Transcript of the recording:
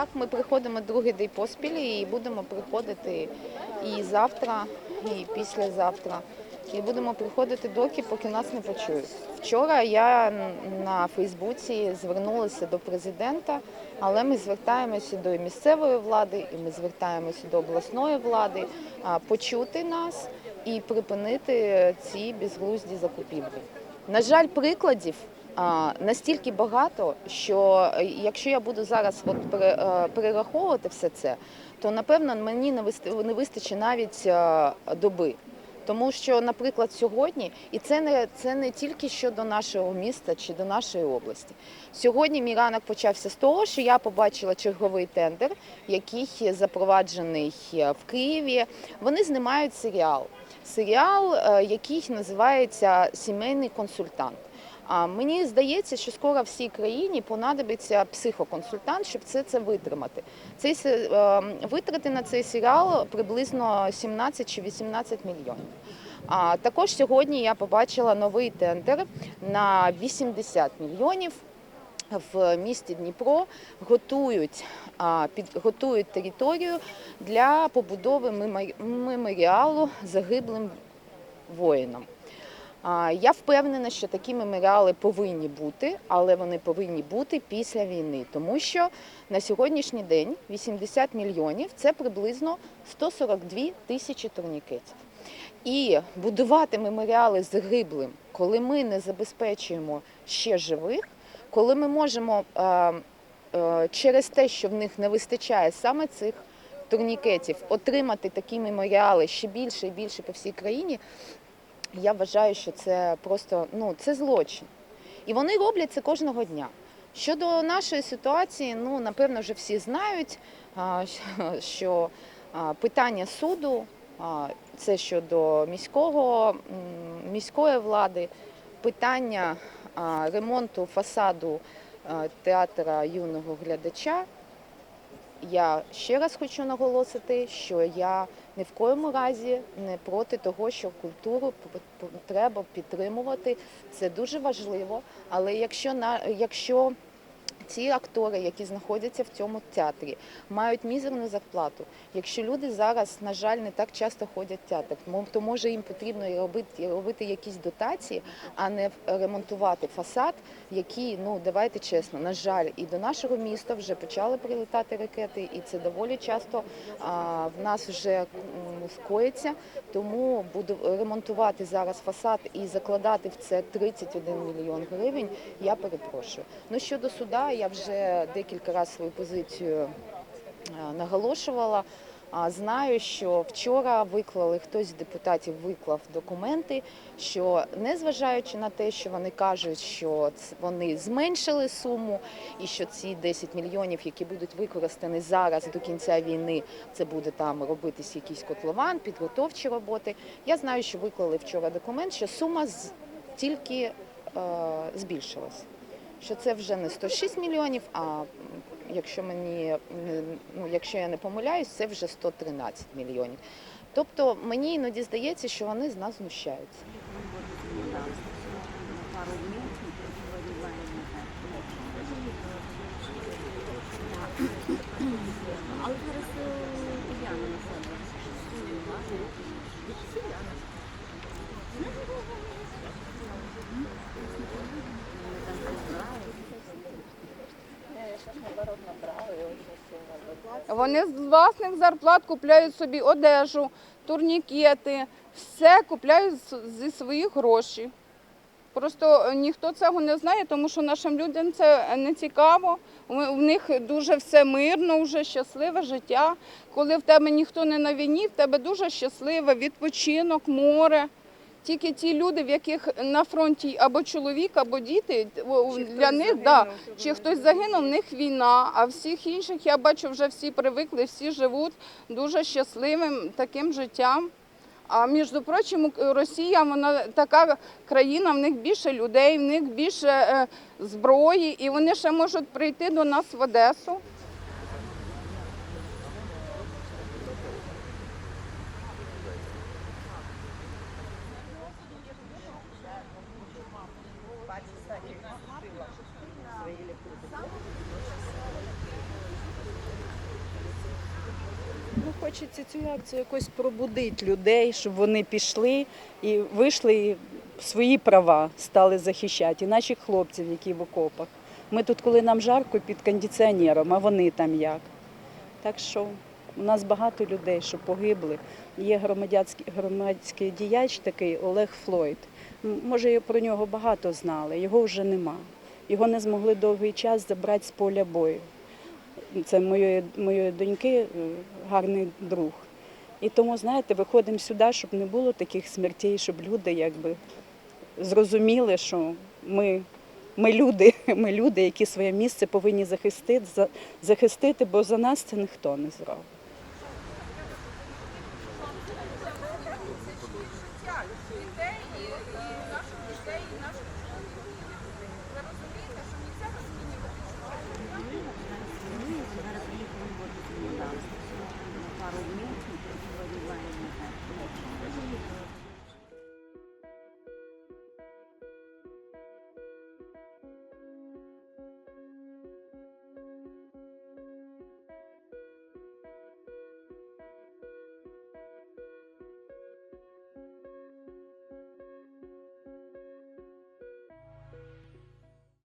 Так, ми приходимо другий день поспіль і будемо приходити і завтра, і післязавтра. І будемо приходити доки, поки нас не почують. Вчора я на Фейсбуці звернулася до президента, але ми звертаємося до місцевої влади, і ми звертаємося до обласної влади почути нас і припинити ці безглузді закупівлі. На жаль, прикладів настільки багато, що е, якщо я буду зараз от е, перераховувати все це, то напевно мені не вистачить навіть е, доби. Тому що, наприклад, сьогодні, і це не це не тільки щодо нашого міста чи до нашої області. Сьогодні мій ранок почався з того, що я побачила черговий тендер, який запроваджений в Києві. Вони знімають серіал. Серіал, який називається Сімейний консультант. А мені здається, що скоро всій країні понадобиться психоконсультант, щоб це, це витримати. Цей е, витрати на цей серіал приблизно 17 чи 18 мільйонів. А також сьогодні я побачила новий тендер на 80 мільйонів. В місті Дніпро готують, під, готують територію для побудови мемо- меморіалу загиблим воїнам. Я впевнена, що такі меморіали повинні бути, але вони повинні бути після війни, тому що на сьогоднішній день 80 мільйонів це приблизно 142 тисячі турнікетів. І будувати меморіали загиблим, коли ми не забезпечуємо ще живих, коли ми можемо через те, що в них не вистачає саме цих турнікетів, отримати такі меморіали ще більше і більше по всій країні, я вважаю, що це просто ну, це злочин. І вони роблять це кожного дня. Щодо нашої ситуації, ну напевно, вже всі знають, що питання суду це щодо міського міської влади, питання ремонту фасаду театра юного глядача. Я ще раз хочу наголосити, що я ні в коєму разі не проти того, що культуру треба підтримувати. Це дуже важливо. Але якщо на якщо ці актори, які знаходяться в цьому театрі, мають мізерну зарплату. Якщо люди зараз, на жаль, не так часто ходять в театр, то може їм потрібно робити, робити якісь дотації, а не ремонтувати фасад, який, ну давайте чесно, на жаль, і до нашого міста вже почали прилітати ракети, і це доволі часто а, в нас вже м, вкоїться, Тому буду ремонтувати зараз фасад і закладати в це 31 мільйон гривень. Я перепрошую. Ну щодо суда, я вже декілька разів свою позицію е, наголошувала. А знаю, що вчора виклали хтось з депутатів виклав документи, що незважаючи на те, що вони кажуть, що вони зменшили суму, і що ці 10 мільйонів, які будуть використані зараз до кінця війни, це буде там робитись якийсь котлован, підготовчі роботи. Я знаю, що виклали вчора документ, що сума тільки е, збільшилась. Що це вже не 106 мільйонів, а якщо мені ну, якщо я не помиляюсь, це вже 113 мільйонів. Тобто мені іноді здається, що вони з нас знущаються. Але зараз Уляна на себе. Вони з власних зарплат купляють собі одежу, турнікети, все купляють зі своїх грошей. Просто е, ніхто цього не знає, тому що нашим людям це не цікаво. У них дуже все мирно, вже щасливе життя. Коли в тебе ніхто не на війні, в тебе дуже щасливе відпочинок, море. Тільки ті люди, в яких на фронті або чоловік, або діти, о, для них да, чи хтось загинув, в них війна. А всіх інших я бачу, вже всі привикли, всі живуть дуже щасливим таким життям. А між прочим, Росія вона така країна, в них більше людей, в них більше е, зброї, і вони ще можуть прийти до нас в Одесу. Хочеться цю акцію якось пробудити людей, щоб вони пішли і вийшли і свої права стали захищати, і наших хлопців, які в окопах. Ми тут, коли нам жарко, під кондиціонером, а вони там як. Так що у нас багато людей, що погибли. Є громадянський, громадський діяч такий Олег Флойд. Може, про нього багато знали, його вже нема. Його не змогли довгий час забрати з поля бою. Це моєї, моєї доньки е, гарний друг. І тому, знаєте, виходимо сюди, щоб не було таких смертей, щоб люди якби зрозуміли, що ми, ми люди, ми люди, які своє місце повинні захистити, захистити, бо за нас це ніхто не зробить.